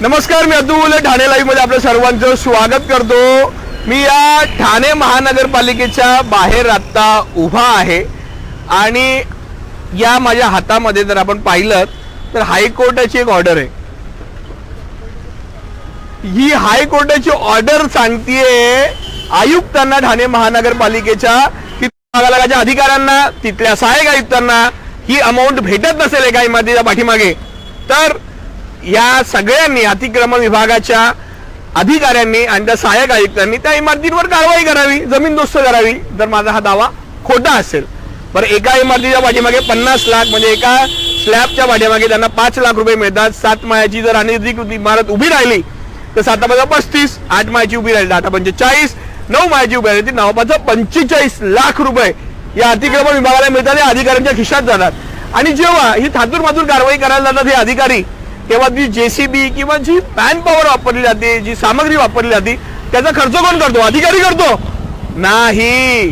नमस्कार मी अतुल ठाणे लाईव्हमध्ये आपलं सर्वांचं स्वागत करतो. मी या ठाणे महानगरपालिकेच्या बाहेर आत्ता उभा आहे. आणि या माझ्या हातामध्ये जर आपण पाहिलं तर हायकोर्टाची एक ऑर्डर आहे. ही हायकोर्टाची ऑर्डर सांगतेय आयुक्तांना ठाणे महानगरपालिकेच्या की विभागाच्या अधिकाऱ्यांना तिथल्या सहाय्यक आयुक्तांना ही अमाऊंट भेटत नसेल एका इमारतीच्या पाठीमागे. तर या सगळ्यांनी अतिक्रमण विभागाच्या अधिकाऱ्यांनी आणि त्या सहाय्यक आयुक्तांनी त्या इमारतींवर कारवाई करावी जमीनदोस्त करावी. जर माझा हा दावा खोटा असेल बरं एका इमारतीच्या पाठीमागे पन्नास लाख म्हणजे एका स्लॅबच्या पाठीमागे त्यांना पाच लाख रुपये मिळतात. सात मायाची जर अनधिकृत इमारत उभी राहिली तर सात पस्तीस आठ मायाची उभी राहिली आठ पंचे चाळीस नऊ मायाची उभी राहिली ती नऊ पाच पंचेचाळीस लाख रुपये या अतिक्रमण विभागाला मिळतात या अधिकाऱ्यांच्या खिशात जातात. आणि जेव्हा ही थातूर मातूर कारवाई करायला जातात हे अधिकारी तेव्हा जी जेसीबी किंवा जी मॅन पॉवर वापरली जाते जी सामग्री वापरली जाते त्याचा खर्च कोण करतो? अधिकारी करतो. नाही.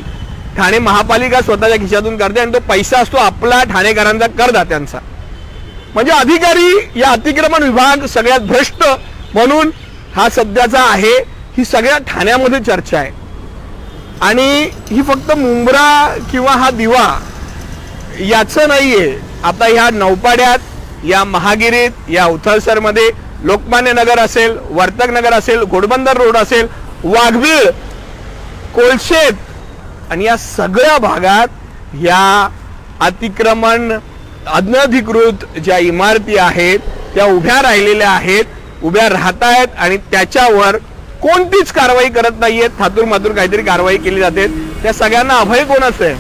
ठाणे महापालिका स्वतःच्या खिशातून करते आणि तो पैसा असतो आपला ठाणेकरांचा करदात्यांचा. म्हणजे अधिकारी या अतिक्रमण विभाग सगळ्यात भ्रष्ट म्हणून हा सध्याचा आहे ही सगळ्या ठाण्यामध्ये चर्चा आहे. आणि ही फक्त मुंब्रा किंवा हा दिवा याचं नाहीये. आता ह्या नौपाड्यात या महागिरीत या उथळसरमध्ये लोकमान्य नगर असेल वर्तक नगर असेल घोडबंदर रोड असेल वाघबीळ कोलशेत आणि या सगळ्या भागात या अतिक्रमण अनधिकृत ज्या इमारती आहेत त्या उभ्या राहिलेल्या आहेत उभ्या राहत आहेत आणि त्याच्यावर कोणतीच कारवाई करत नाहीये थातूर मातूर काहीतरी कारवाई केली जाते. त्या सगळ्यांना अभय कोणच आहे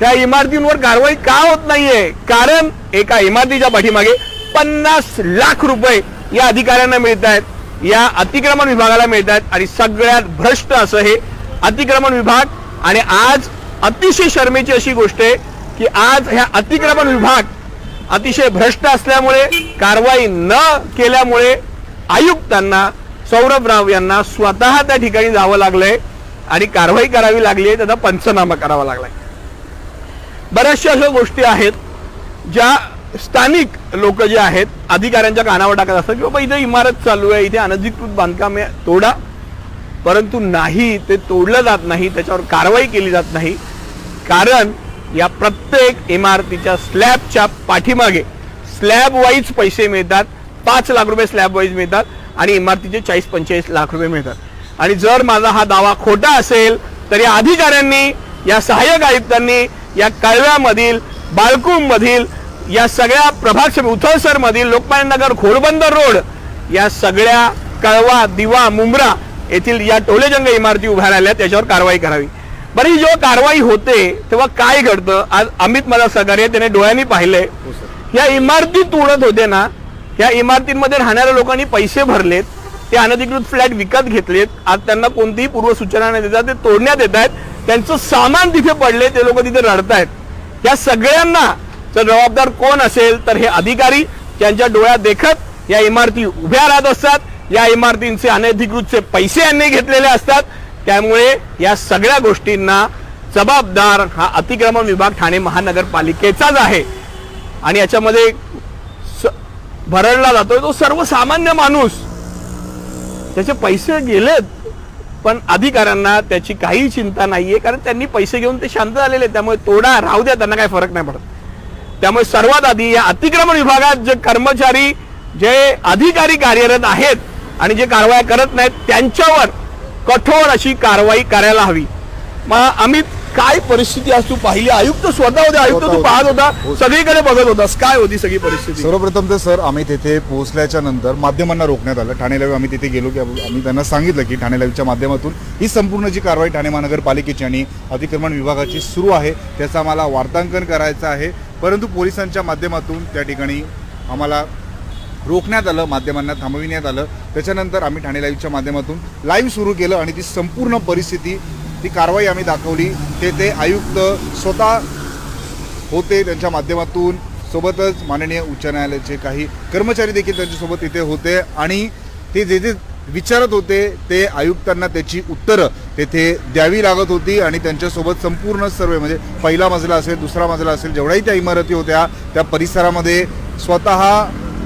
त्या इमारतींवर कारवाई का होत नाहीये? कारण एका इमारतीच्या पाठीमागे पन्नास लाख रुपये या अधिकाऱ्यांना मिळत आहेत या अतिक्रमण विभागाला मिळत आहेत आणि सगळ्यात भ्रष्ट असं हे अतिक्रमण विभाग. आणि आज अतिशय शर्मेची अशी गोष्ट आहे की आज ह्या अतिक्रमण विभाग अतिशय भ्रष्ट असल्यामुळे कारवाई न केल्यामुळे आयुक्तांना सौरभ राव यांना स्वतः त्या ठिकाणी जावं लागलंय आणि कारवाई करावी लागली आहे. त्याचा पंचनामा करावा लागलाय. बऱ्याचशा अशा गोष्टी आहेत. ज्या स्थानिक लोक जे आहेत अधिकाऱ्यांच्या कानावर टाकत असतात की बाबा इथे इमारत चालू आहे इथे अनधिकृत बांधकाम आहे तोडा. परंतु नाही ते तोडलं जात नाही त्याच्यावर कारवाई केली जात नाही. कारण या प्रत्येक इमारतीच्या स्लॅबच्या पाठीमागे स्लॅब वाईज पैसे मिळतात पाच लाख रुपये स्लॅब वाईज मिळतात आणि इमारतीचे चाळीस पंचेचाळीस लाख रुपये मिळतात. आणि जर माझा हा दावा खोटा असेल तर या अधिकाऱ्यांनी या सहाय्यक आयुक्तांनी या कळव्यामधील बाळकुंमधील या सगळ्या प्रभाग सभे उथळसर मधील लोकमान्य नगर घोडबंदर रोड या सगळ्या कळवा दिवा मुंब्रा येथील या टोलेजंग इमारती उभ्या राहिल्या त्याच्यावर कारवाई करावी. बरं ही जेव्हा कारवाई होते तेव्हा काय घडतं? आज अमित मला सहकार्य त्याने डोळ्यांनी पाहिलंय. या इमारती तोडत होते ना या इमारतींमध्ये राहणाऱ्या लोकांनी पैसे भरलेत ते अनधिकृत फ्लॅट विकत घेतलेत आज त्यांना कोणतीही पूर्वसूचना न देता ते तोडण्यात येत आहेत त्यांचं सामान तिथे पडले ते लोक तिथे रडतायत. या सगळ्यांना जर जबाबदार कोण असेल तर हे अधिकारी त्यांच्या डोळ्यात देखत या इमारती उभ्या राहत असतात या इमारतींचे अनधिकृतचे पैसे यांनी घेतलेले असतात. त्यामुळे या सगळ्या गोष्टींना जबाबदार हा अतिक्रमण विभाग ठाणे महानगरपालिकेचाच आहे. आणि याच्यामध्ये स- भरडला जातोय तो सर्वसामान्य माणूस. त्याचे पैसे गेलेत. पण अधिकाऱ्यांना त्याची काही चिंता नाहीये कारण त्यांनी पैसे घेऊन ते शांत झालेले आहेत. त्यामुळे तोडा राहू द्या त्यांना काही फरक नाही पडत त्यामुळे सर्वात आधी या अतिक्रमण विभागात जे कर्मचारी जे अधिकारी कार्यरत आहेत आणि जे कारवाया करत नाहीत त्यांच्यावर कठोर अशी कारवाई करायला हवी मग अमित काय परिस्थिती आज तू पाहिली? आयुक्त स्वतः होते आयुक्त तू पाहत होते. होता सगळीकडे बघत होतास. काय होती सगळी परिस्थिती? सर्वप्रथम तर सर आम्ही तिथे पोहोचल्याच्या नंतर माध्यमांना रोखण्यात आलं. ठाणे लाईव्ह आम्ही तिथे गेलो की आम्ही त्यांना सांगितलं की ठाणे लाईव्हच्या माध्यमातून ही संपूर्ण जी कारवाई ठाणे महानगरपालिकेची आणि अतिक्रमण विभागाची सुरू आहे त्याचं आम्हाला वार्तांकन करायचं आहे. परंतु पोलिसांच्या माध्यमातून त्या ठिकाणी आम्हाला रोखण्यात आलं माध्यमांना थांबविण्यात आलं. त्याच्यानंतर आम्ही ठाणे लाईव्हच्या माध्यमातून लाईव्ह सुरू केलं आणि ती संपूर्ण परिस्थिती ती कारवाई आम्ही दाखवली. ते ते आयुक्त स्वतः होते त्यांच्या माध्यमातून. सोबतच माननीय उच्च न्यायालयाचे काही कर्मचारी देखील त्यांच्यासोबत इथे होते आणि ते जे जे विचारत होते ते आयुक्तांना त्याची उत्तरं तेथे द्यावी लागत होती आणि त्यांच्यासोबत संपूर्ण सर्व म्हणजे पहिला मजला असेल दुसरा मजला असेल जेवढ्याही त्या इमारती होत्या त्या परिसरामध्ये स्वतः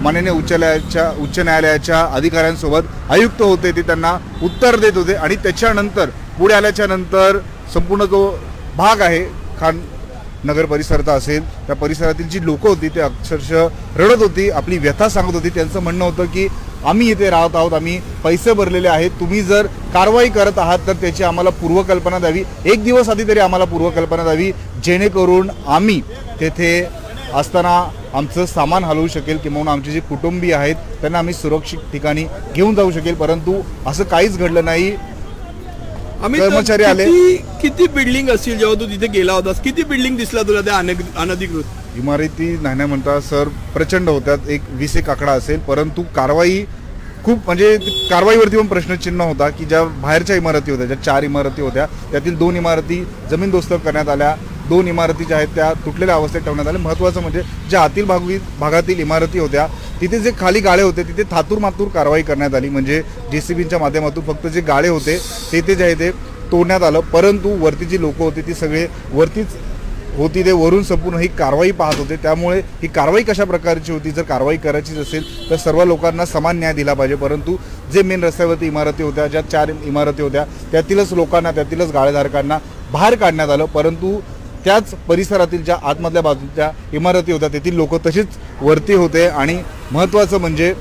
माननीय उच्च न्यायालयाच्या उच्च न्यायालयाच्या अधिकाऱ्यांसोबत आयुक्त होते ते त्यांना उत्तर देत होते आणि त्याच्यानंतर पुढे आल्याच्यानंतर संपूर्ण जो भाग आहे खान नगर परिसराचा असेल त्या परिसरातील जी लोकं होती ते अक्षरशः रडत होती आपली व्यथा सांगत होती. त्यांचं म्हणणं होतं की आम्ही इथे राहत आहोत आम्ही पैसे भरलेले आहेत. तुम्ही जर कारवाई करत आहात तर त्याची आम्हाला पूर्वकल्पना द्यावी. एक दिवस आधी तरी आम्हाला पूर्वकल्पना द्यावी. जेणेकरून आम्ही तेथे असताना आमचं सामान हलवू शकेल किंवा आमचे जे कुटुंबीय आहेत त्यांना आम्ही सुरक्षित ठिकाणी घेऊन जाऊ शकेल. परंतु असं काहीच घडलं नाही. कर्मचारी आले. किती बिल्डिंग असतील जेव्हा तू तिथे गेला होतास? किती बिल्डिंग दिसला तुला त्या अनधिकृत? इमारती नाही नाही म्हणता सर प्रचंड होत्यात. एक वीस एक आकडा असेल. परंतु कारवाई खूप म्हणजे कारवाईवरती पण प्रश्नचिन्ह होता की ज्या बाहेरच्या इमारती होत्या ज्या चार इमारती होत्या त्यातील दोन इमारती जमीनदोस्त करण्यात आल्या. दोन इमारती ज्या आहेत त्या तुटलेल्या अवस्थेत ठेवण्यात आल्या. महत्त्वाचं म्हणजे ज्या आतील भागी भागातील इमारती होत्या तिथे जे खाली गाळे होते तिथे थातूर मातूर कारवाई करण्यात आली. म्हणजे जे सी बीच्या माध्यमातून फक्त जे गाळे होते ते ते जे आहे ते तोडण्यात आलं. परंतु वरती जी लोकं होती ती सगळे वरतीच होती ते वरून संपूर्ण ही कारवाई पाहत होते. त्यामुळे ही कारवाई कशा प्रकारची होती जर कारवाई करायचीच असेल तर सर्व लोकांना समान न्याय दिला पाहिजे. परंतु जे मेन रस्त्यावरती इमारती होत्या ज्या चार इमारती होत्या त्यातीलच लोकांना त्यातीलच गाळेधारकांना बाहेर काढण्यात आलं. परंतु त्याच परिसरातील ज्या आतमधल्या बाजूच्या इमारती होत्या तेथील लोक तशीच वरती होते आणि महत्त्वाचं म्हणजे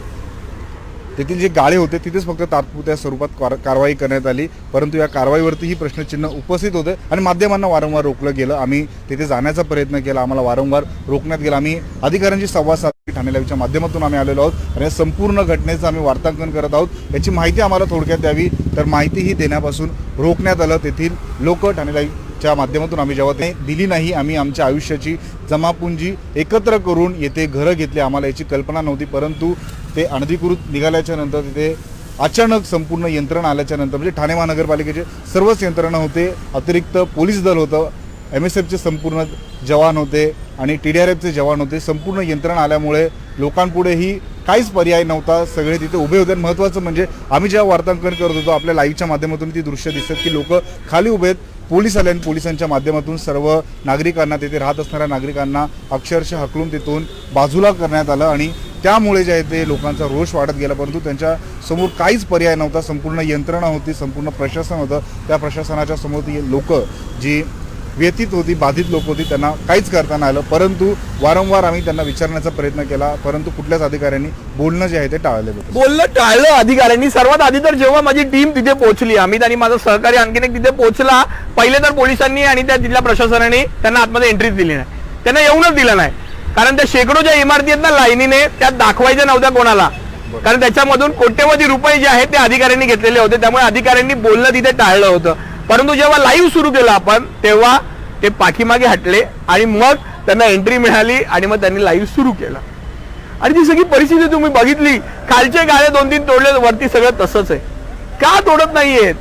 तेथील जे गाळे होते तिथेच फक्त तात्पुरत्या स्वरूपात कार- कारवाई करण्यात आली. परंतु या कारवाईवरती ही प्रश्नचिन्ह उपस्थित होते आणि माध्यमांना वारंवार रोखलं गेलं. आम्ही तिथे जाण्याचा प्रयत्न केला. आम्हाला वारंवार रोखण्यात गेला. आम्ही अधिकाऱ्यांशी संवाद साधली ठाणे लाईव्हच्या माध्यमातून आम्ही आलेलो आहोत आणि या संपूर्ण घटनेचं आम्ही वार्तांकन करत आहोत. याची माहिती आम्हाला थोडक्यात द्यावी तर माहितीही देण्यापासून रोखण्यात आलं. तेथील लोक ठाणे च्या माध्यमातून आम्ही जेव्हा ते दिली नाही आम्ही आमच्या आयुष्याची जमापुंजी एकत्र करून येथे घरं घेतली. आम्हाला याची कल्पना नव्हती परंतु ते अनधिकृत निघाल्याच्या नंतर तिथे अचानक संपूर्ण यंत्रणा आल्याच्यानंतर म्हणजे ठाणे महानगरपालिकेचे सर्वच यंत्रणा होते. अतिरिक्त पोलीस दल होतं. एम एस एफचे संपूर्ण जवान होते आणि टी डी आर एफचे जवान होते. संपूर्ण यंत्रणा आल्यामुळे लोकांपुढेही काहीच पर्याय नव्हता. सगळे तिथे उभे होते. आणि महत्त्वाचं म्हणजे आम्ही जेव्हा वार्तांकन करत होतो आपल्या लाईव्हच्या माध्यमातून ती दृश्य दिसतात की लोक खाली उभे आहेत. पोलीस आले आणि पोलिसांच्या माध्यमातून सर्व नागरिकांना तिथे राहत असणाऱ्या नागरिकांना अक्षरशः हकलून तिथून बाजूला करण्यात आलं आणि त्यामुळे जे आहे ते लोकांचा रोष वाढत गेला. परंतु त्यांच्यासमोर काहीच पर्याय नव्हता. संपूर्ण यंत्रणा होती संपूर्ण प्रशासन होतं. त्या प्रशासनाच्या समोर ती लोक जी व्यथित होती बाधित लोक होती त्यांना काहीच करता नाही आलं. परंतु वारंवार आम्ही त्यांना विचारण्याचा प्रयत्न केला परंतु कुठल्याच अधिकाऱ्यांनी बोलणं जे आहे ते टाळले बोलणं टाळलं अधिकाऱ्यांनी. सर्वात आधी तर जेव्हा माझी टीम तिथे पोहोचली अमित आणि माझा सहकारी आणखीन एक तिथे पोहोचला पहिले तर पोलिसांनी आणि त्या तिथल्या प्रशासनाने त्यांना आतमध्ये एंट्रीच दिली नाही. त्यांना येऊनच दिलं नाही. कारण त्या शेकडो ज्या इमारती आहेत ना लाईनीने त्यात दाखवायच्या नव्हत्या कोणाला. कारण त्याच्यामधून कोट्यवधी रुपये जे आहेत ते अधिकाऱ्यांनी घेतलेले होते. त्यामुळे अधिकाऱ्यांनी बोलणं तिथे टाळलं होतं. परंतु जेव्हा लाईव्ह सुरू केलं आपण तेव्हा ते पाठीमागे हटले आणि मग त्यांना एंट्री मिळाली आणि मग त्यांनी लाईव्ह सुरू केलं. आणि ती सगळी परिस्थिती तुम्ही बघितली. खालचे गाळे दोन तीन तोडले वरती सगळं तसंच आहे. का तोडत नाहीयेत?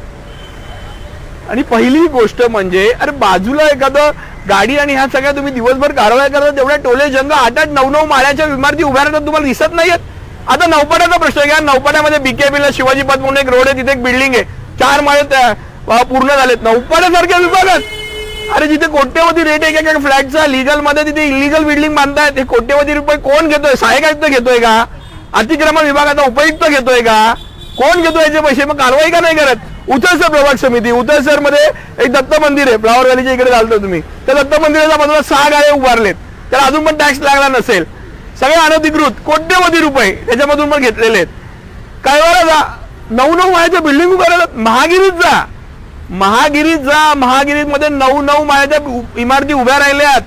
आणि पहिली गोष्ट म्हणजे अरे बाजूला एखादं गाडी आणि ह्या सगळ्या तुम्ही दिवसभर कारवाया करता तेवढ्या टोले जंग आठ आठ नऊ नऊ माळ्याच्या इमारती उभ्या राहतात तुम्हाला दिसत नाहीयेत. आता नौपाड्याचा प्रश्न घ्या नौपाड्यामध्ये बीकेबीला शिवाजी पथ म्हणून एक रोड आहे तिथे एक बिल्डिंग आहे. चार माळे पूर्ण झालेत नौपाड्यासारख्या विभागात. अरे जिथे कोट्यवधी रेट एक एका फ्लॅटचा लिगलमध्ये तिथे इलिगल बिल्डिंग बांधतायत हे कोट्यवधी रुपये कोण घेतोय? सहाय्यक आयुक्त घेतोय का? अतिक्रमण विभागाचा उपयुक्त घेतोय का? कोण घेतो याचे पैसे? मग कारवाई का नाही करत? उतरसर प्रभाग समिती उतरसरमध्ये एक दत्त मंदिर आहे फ्लावर व्हॅलीच्या इकडे चालतो तुम्ही. त्या दत्त मंदिराच्या बाजूला सहा गाळे उभारलेत. त्याला अजून पण टॅक्स लागला नसेल. सगळे अनधिकृत कोट्यवधी रुपये त्याच्यामधून पण घेतलेले आहेत. कळवाला जा नऊ नऊ वयाच्या बिल्डिंग उभ्या महागिरीत जा. महागिरीत जा महागिरीमध्ये नऊ नऊ मायाच्या इमारती उभ्या राहिल्यात.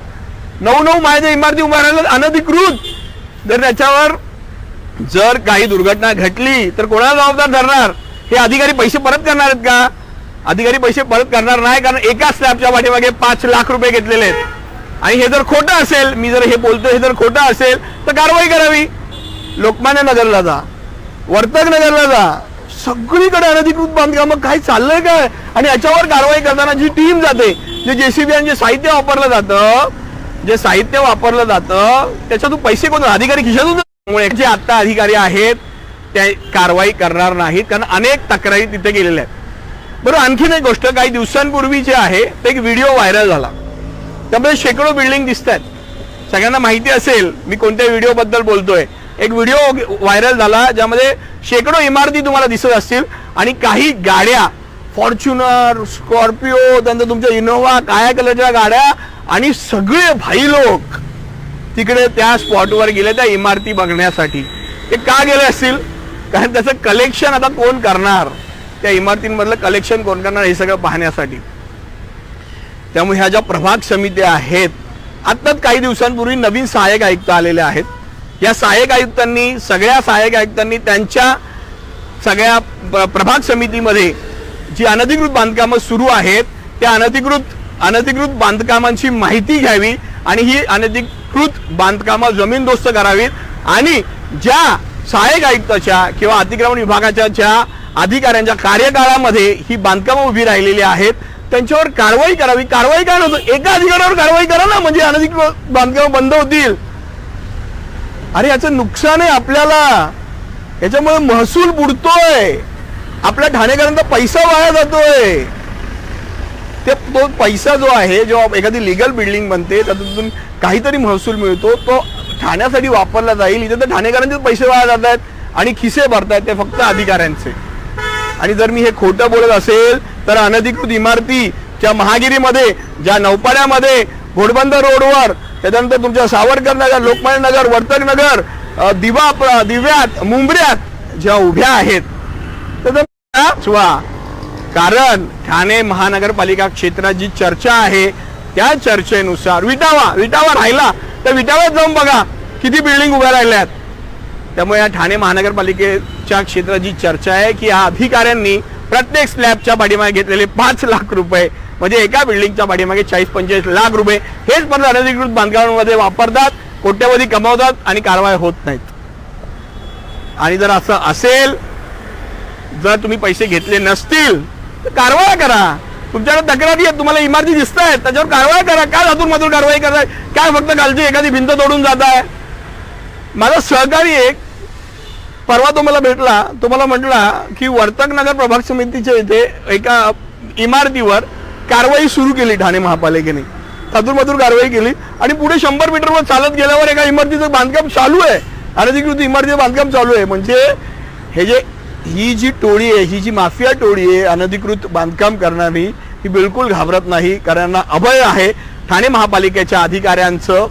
नऊ नऊ मायाच्या इमारती उभ्या राहिल्यात अनधिकृत. जर त्याच्यावर जर काही दुर्घटना घटली तर कोणाला जबाबदार धरणार? हे अधिकारी पैसे परत करणार आहेत का? अधिकारी पैसे परत करणार नाही कारण एका स्लॅबच्या पाठीमागे पाच लाख रुपये घेतलेले आहेत. आणि हे जर खोटं असेल मी जर हे बोलतोय हे जर खोटं असेल तर कारवाई करावी. लोकमान्य नगरला जा. वर्तक नगरला जा. सगळीकडे अनधिकृत बांधकामं काय चाललंय काय? आणि याच्यावर कारवाई करताना जी टीम जाते जे जेसीबी आणि जे साहित्य वापरलं जातं जे साहित्य वापरलं जातं त्याच्यातून पैसे कोण अधिकारी खिशातून त्यामुळे जे आता अधिकारी आहेत ते कारवाई करणार नाहीत कारण अनेक तक्रारी तिथे गेलेल्या आहेत. बरं आणखीन एक गोष्ट काही दिवसांपूर्वी जे आहे ते एक व्हिडिओ व्हायरल झाला. त्यामध्ये शेकडो बिल्डिंग दिसत आहेत सगळ्यांना माहिती असेल मी कोणत्या व्हिडिओ बद्दल बोलतोय. एक व्हिडिओ व्हायरल झाला ज्यामध्ये शेकडो इमारती तुम्हाला दिसत असतील आणि काही गाड्या फॉर्च्युनर स्कॉर्पिओ त्यानंतर तुमच्या इनोव्हा काळ्या कलरच्या गाड्या आणि सगळे भाई लोक तिकडे त्या स्पॉटवर गेले त्या इमारती बघण्यासाठी. ते का गेले असतील? कारण त्याचं कलेक्शन आता कोण करणार? त्या इमारतींमधलं कलेक्शन कोण करणार हे सगळं पाहण्यासाठी. त्यामुळे ह्या ज्या प्रभाग समित्या आहेत आत्ताच काही दिवसांपूर्वी नवीन सहाय्यक आयुक्त आलेले आहेत. या सहाय्यक आयुक्तांनी सगळ्या सहाय्यक आयुक्तांनी त्यांच्या सगळ्या प्रभाग समितीमध्ये जी अनधिकृत बांधकामं सुरू आहेत त्या अनधिकृत अनधिकृत बांधकामांची माहिती घ्यावी आणि ही अनधिकृत बांधकामं जमीनदोस्त करावीत आणि ज्या सहाय्यक आयुक्ताच्या किंवा अतिक्रमण विभागाच्या ज्या अधिकाऱ्यांच्या कार्यकाळामध्ये ही बांधकामं उभी राहिलेली आहेत त्यांच्यावर कारवाई करावी. कारवाई काय नव्हतं एका अधिकाऱ्यावर कारवाई करा ना म्हणजे अनधिकृत बांधकामं बंद होतील. अरे याचं नुकसान आहे आपल्याला. याच्यामुळे महसूल बुडतोय. आपल्या ठाणेकरांचा पैसा वाया जातोय. ते तो पैसा जो आहे जेव्हा एखादी लिगल बिल्डिंग बनते त्यातून काहीतरी महसूल मिळतो तो ठाण्यासाठी वापरला जाईल. इथे तर ठाणेकरांचे पैसे वाया जात आहेत आणि खिसे भरतायत ते फक्त अधिकाऱ्यांचे. आणि जर मी हे खोटं बोलत असेल तर अनधिकृत इमारतीच्या महागिरीमध्ये ज्या नौपाड्यामध्ये घोडबंदर रोडवर त्याच्यानंतर तुमच्या सावरकर नगर लोकमान्य नगर वर्तक नगर दिवा दिव्यात मुंबऱ्यात ज्या उभ्या आहेत. त्याचा कारण ठाणे महानगरपालिका क्षेत्रात जी चर्चा आहे त्या चर्चेनुसार विटावा विटावा राहिला तर विटाव्यात जाऊन बघा किती बिल्डिंग उभ्या राहिल्यात त्यामुळे या ठाणे महानगरपालिकेच्या क्षेत्रात जी चर्चा आहे की या अधिकाऱ्यांनी प्रत्येक स्लॅबच्या पाठीमागे घेतलेले पाच लाख रुपये म्हणजे एका बिल्डिंगच्या पाठीमागे चाळीस पंचेचाळीस लाख रुपये हेच पण अनधिकृत बांधकामांमध्ये वापरतात कोट्यवधी कमावतात आणि कारवाई होत नाहीत. आणि जर असं असेल जर तुम्ही पैसे घेतले नसतील तर कारवाई करा. तुमच्याकडे तक्रारी आहेत तुम्हाला इमारती दिसत आहेत त्याच्यावर कारवाई करा. काय जातून मधून कारवाई करताय? काय फक्त कालची एखादी भिंत तोडून जात आहे माझा सहकारी एक परवा तो मला भेटला तो मला म्हटला की वर्तक नगर प्रभाग समितीच्या इथे एका इमारतीवर कारवाई सुरू केली ठाणे महापालिकेने. मधून कारवाई केली. आणि पुढे शंभर मीटरवर चालत गेल्यावर एका इमारतीचं बांधकाम चालू आहे. अनधिकृत इमारतीचं बांधकाम चालू आहे. म्हणजे हे जे ही जी टोळी आहे ही जी माफिया टोळी आहे अनधिकृत बांधकाम करणारी ही बिलकुल घाबरत नाही कारण अभय आहे ठाणे महापालिकेच्या अधिकाऱ्यांचं.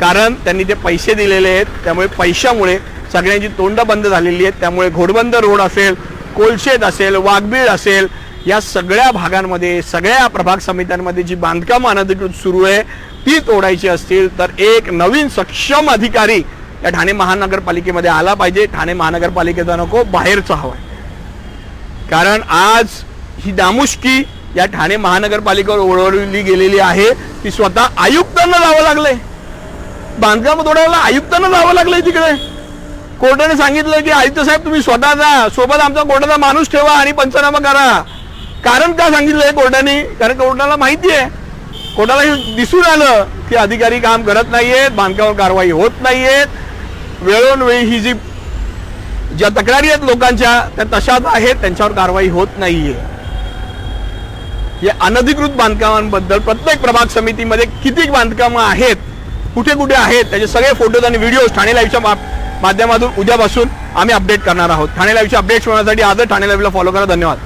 कारण त्यांनी ते पैसे दिलेले आहेत त्यामुळे पैशामुळे सगळ्यांची तोंड बंद झालेली आहेत. त्यामुळे घोडबंद रोड असेल कोलशेत असेल वाघबीळ असेल या सगळ्या भागांमध्ये सगळ्या प्रभाग समित्यांमध्ये जी बांधकामं अनधिकृत सुरू आहे ती तोडायची असतील तर एक नवीन सक्षम अधिकारी या ठाणे महानगरपालिकेमध्ये आला पाहिजे. ठाणे महानगरपालिकेचा नको बाहेरचा आहे कारण आज ही दामुष्की या ठाणे महानगरपालिकेवर ओढवली गेलेली आहे. ती स्वतः आयुक्तांना जावं लागलंय. बांधकाम तोडायला आयुक्तांना जावं लागलंय तिकडे. कोर्टाने सांगितलं की आयुक्त साहेब तुम्ही स्वतः जा सोबत आमचा कोर्टाचा माणूस ठेवा आणि पंचनामा करा. कारण का सांगितलंय कोर्टाने? कारण कोर्टाला माहिती आहे. कोर्टाला हे दिसून आलं की अधिकारी काम करत नाहीयेत बांधकामावर कारवाई होत नाहीयेत. वेळोवेळी ही जी ज्या तक्रारी आहेत लोकांच्या त्या तशाच आहेत त्यांच्यावर कारवाई होत नाहीये. या अनधिकृत बांधकामांबद्दल प्रत्येक प्रभाग समितीमध्ये किती बांधकामं आहेत कुठे कुठे आहेत त्याचे सगळे फोटोज आणि व्हिडिओज ठाणे लाईव्हच्या माध्यमातून उद्यापासून आम्ही अपडेट करणार आहोत. ठाणे लाईव्हचे अपडेट्स होण्यासाठी आजच ठाणे लाईव्हला फॉलो करा. धन्यवाद.